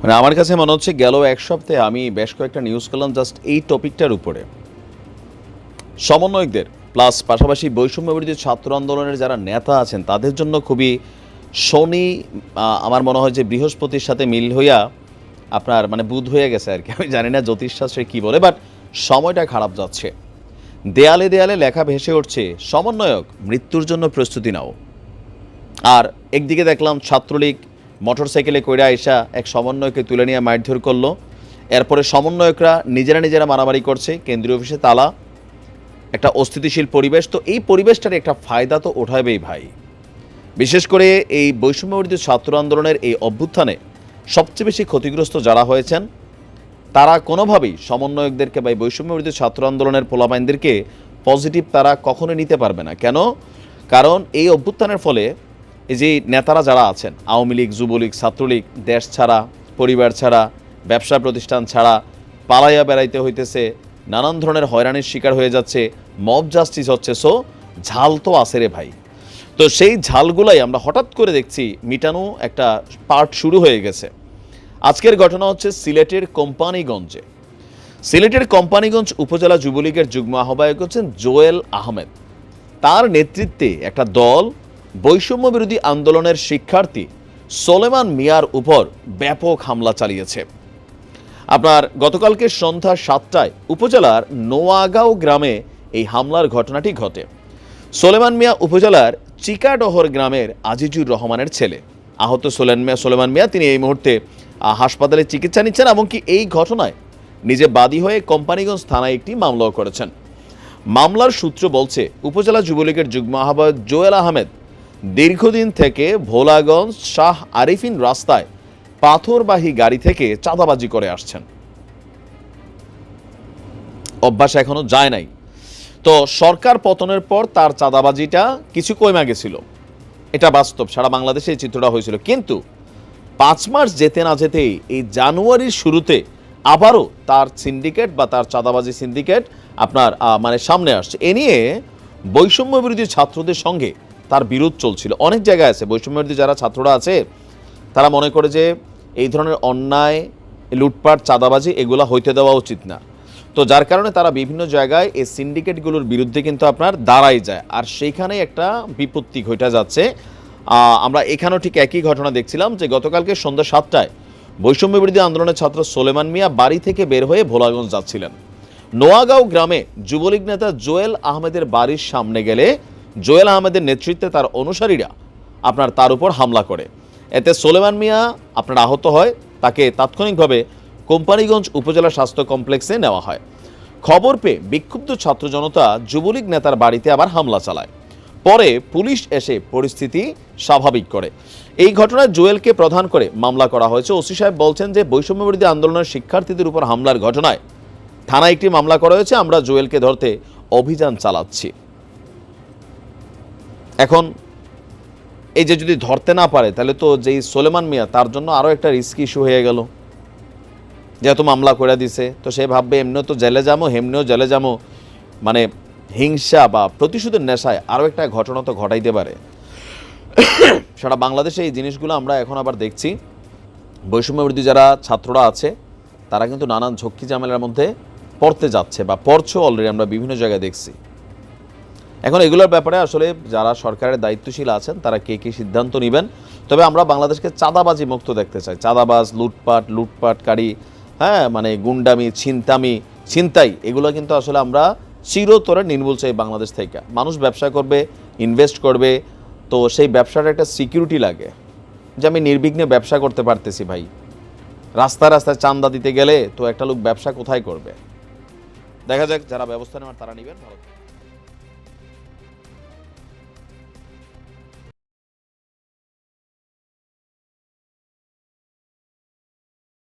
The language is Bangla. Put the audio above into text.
মানে আমার কাছে মনে হচ্ছে গেল এক সপ্তাহে আমি বেশ কয়েকটা নিউজ করলাম জাস্ট এই টপিকটার উপরে। সমন্বয়কদের প্লাস পাশাপাশি বৈষম্য বিরোধী ছাত্র আন্দোলনের যারা নেতা আছেন, তাদের জন্য খুবই শনি আমার মনে হয় যে বৃহস্পতির সাথে মিল হইয়া আপনার মানে বুধ হয়ে গেছে আর কি। আমি জানি না জ্যোতিষশাস্ত্রে কী বলে বাট সময়টা খারাপ যাচ্ছে। দেয়ালে দেয়ালে লেখা ভেসে উঠছে, সমন্বয়ক, মৃত্যুর জন্য প্রস্তুতি নাও। আর একদিকে দেখলাম ছাত্রলীগ মোটরসাইকেলে কইরা আইসা এক সমন্বয়কে তুলে নিয়ে মারধর করল। এরপরে সমন্বয়করা নিজেরা নিজেরা মারামারি করছে। কেন্দ্রীয় অফিসে তালা, একটা অস্থিতিশীল পরিবেশ। তো এই পরিবেশটার একটা ফায়দা তো ওঠাবেই ভাই। বিশেষ করে এই বৈষম্যবর্তী ছাত্র আন্দোলনের এই অভ্যুত্থানে সবচেয়ে বেশি ক্ষতিগ্রস্ত যারা হয়েছেন, তারা কোনোভাবেই সমন্বয়কদেরকে বা এই বৈষম্যবর্তী ছাত্র আন্দোলনের পোলাবাইনদেরকে পজিটিভ তারা কখনো নিতে পারবে না। কেন? কারণ এই অভ্যুত্থানের ফলে এই যে নেতারা যারা আছেন, আওয়ামী লীগ, যুবলীগ, ছাত্রলীগ, দেশ ছাড়া, পরিবার ছাড়া, ব্যবসা প্রতিষ্ঠান ছাড়া, পালাইয়া বেড়াইতে হইতেছে, নানান ধরনের হয়রানির শিকার হয়ে যাচ্ছে মব জাস্টিস হচ্ছে। সো ঝাল তো আসে রে ভাই। তো সেই ঝালগুলাই আমরা হঠাৎ করে দেখছি, মিটানো একটা পার্ট শুরু হয়ে গেছে। আজকের ঘটনা হচ্ছে সিলেটের কোম্পানিগঞ্জে। সিলেটের কোম্পানিগঞ্জ উপজেলা যুবলীগের যুগ্ম আহ্বায়ক হচ্ছেন জোয়েল আহমেদ। তার নেতৃত্বে একটা দল বৈষম্য বিরোধী আন্দোলনের শিক্ষার্থী সোলেমান মিয়ার উপর ব্যাপক হামলা চালিয়েছে। আপনার গতকালকে সন্ধ্যা সাতটায় উপজেলার নোয়াগাঁও গ্রামে এই হামলার ঘটনাটি ঘটে। সোলেমান মিয়া উপজেলার চিকাডহর গ্রামের আজিজুর রহমানের ছেলে। আহত সোলেন মিয়া সোলেমান মিয়া, তিনি এই মুহূর্তে হাসপাতালে চিকিৎসা নিচ্ছেন এমনকি এই ঘটনায় নিজে বাদী হয়ে কোম্পানিগঞ্জ থানায় একটি মামলাও করেছেন। মামলার সূত্র বলছে, উপজেলা যুবলীগের যুগ্ম আহ্বায়ক জোয়েল আহমেদ দীর্ঘদিন থেকে ভোলাগঞ্জ শাহ আরিফিন রাস্তায় পাথরবাহী গাড়ি থেকে চাঁদাবাজি করে আসছেন। অভ্যাস এখনও যায় নাই। তো সরকার পতনের পর তার চাঁদাবাজিটা কিছু কমে গেছিল। এটা বাস্তব, সারা বাংলাদেশে এই চিত্রটা হয়েছিল। কিন্তু পাঁচ মাস যেতে না যেতেই এই জানুয়ারির শুরুতে আবারও তার সিন্ডিকেট বা তার চাঁদাবাজি সিন্ডিকেট আপনার মানে সামনে আসছে। এ নিয়ে বৈষম্য বিরোধী ছাত্রদের সঙ্গে তার বিরোধ চলছিল। অনেক জায়গায় আছে বৈষম্য বিরোধী যারা ছাত্ররা আছে, তারা মনে করে যে এই ধরনের অন্যায়, লুটপাট, চাঁদাবাজি এগুলা হইতে দেওয়া উচিত না। তো যার কারণে তারা বিভিন্ন জায়গায় এই সিন্ডিকেটগুলোর বিরুদ্ধে কিন্তু আপনার দাঁড়াই যায়। আর সেইখানে একটা বিপত্তি ঘটে যাচ্ছে। আমরা এখানেও ঠিক একই ঘটনা দেখছিলাম যে গতকালকে সন্ধ্যা সাতটায় বৈষম্য বিরোধী আন্দোলনের ছাত্র সোলেমান মিয়া বাড়ি থেকে বের হয়ে ভোলাগঞ্জ যাচ্ছিলেন। নোয়াগাঁও গ্রামে যুবলীগ নেতা জোয়েল আহমেদের বাড়ির সামনে গেলে জোয়েল আহমেদের নেতৃত্বে তার অনুসারীরা আপনার তার উপর হামলা করে। এতে সোলেমান মিয়া আপনার আহত হয়, তাকে তাৎক্ষণিকভাবে কোম্পানিগঞ্জ উপজেলা স্বাস্থ্য কমপ্লেক্সে নেওয়া হয়। খবর পেয়ে বিক্ষুব্ধ ছাত্র জনতা যুবলীগ নেতার বাড়িতে আবার হামলা চালায়। পরে পুলিশ এসে পরিস্থিতি স্বাভাবিক করে। এই ঘটনায় জুয়েলকে প্রধান করে মামলা করা হয়েছে। ওসি সাহেব বলছেন যে, বৈষম্য বিরোধী আন্দোলনের শিক্ষার্থীদের উপর হামলার ঘটনায় থানায় একটি মামলা করা হয়েছে। আমরা জুয়েলকে ধরতে অভিযান চালাচ্ছি। এখন এই যে যদি ধরতে না পারে, তাহলে তো যেই সোলেমান মিয়া, তার জন্য আরও একটা রিস্ক ইস্যু হয়ে গেল। যেহেতু মামলা করে দিছে, তো সে ভাববে এমনিও তো জেলে যাব, হেমনিও জেলে যাব। মানে হিংসা বা প্রতিশোধের নেশায় আরও একটা ঘটনা তো ঘটাইতে পারে। সারা বাংলাদেশে এই জিনিসগুলো আমরা এখন আবার দেখছি। বৈষম্য বিরোধী যারা ছাত্ররা আছে, তারা কিন্তু নানান ঝক্কি ঝামেলার মধ্যে পড়তে যাচ্ছে বা পড়ছো অলরেডি আমরা বিভিন্ন জায়গায় দেখছি। এখন এগুলোর ব্যাপারে আসলে যারা সরকারের দায়িত্বশীল আছেন, তারা কে কী সিদ্ধান্ত নেবেন? তবে আমরা বাংলাদেশকে চাঁদাবাজি মুক্ত দেখতে চাই। চাঁদাবাজ, লুটপাট, লুটপাটকারী হ্যাঁ মানে গুন্ডামি, ছিনতামি, ছিনতাই, এগুলো কিন্তু আসলে আমরা চিরতরে নির্মূল চাই বাংলাদেশ থেকে। মানুষ ব্যবসা করবে ইনভেস্ট করবে, তো সেই ব্যবসার একটা সিকিউরিটি লাগে। যে আমি নির্বিঘ্নে ব্যবসা করতে পারতেছি ভাই। রাস্তায় রাস্তায় চান্দা দিতে গেলে তো একটা লোক ব্যবসা কোথায় করবে? দেখা যাক, যারা ব্যবস্থা নেওয়ার তারা নেবেন, ভালো।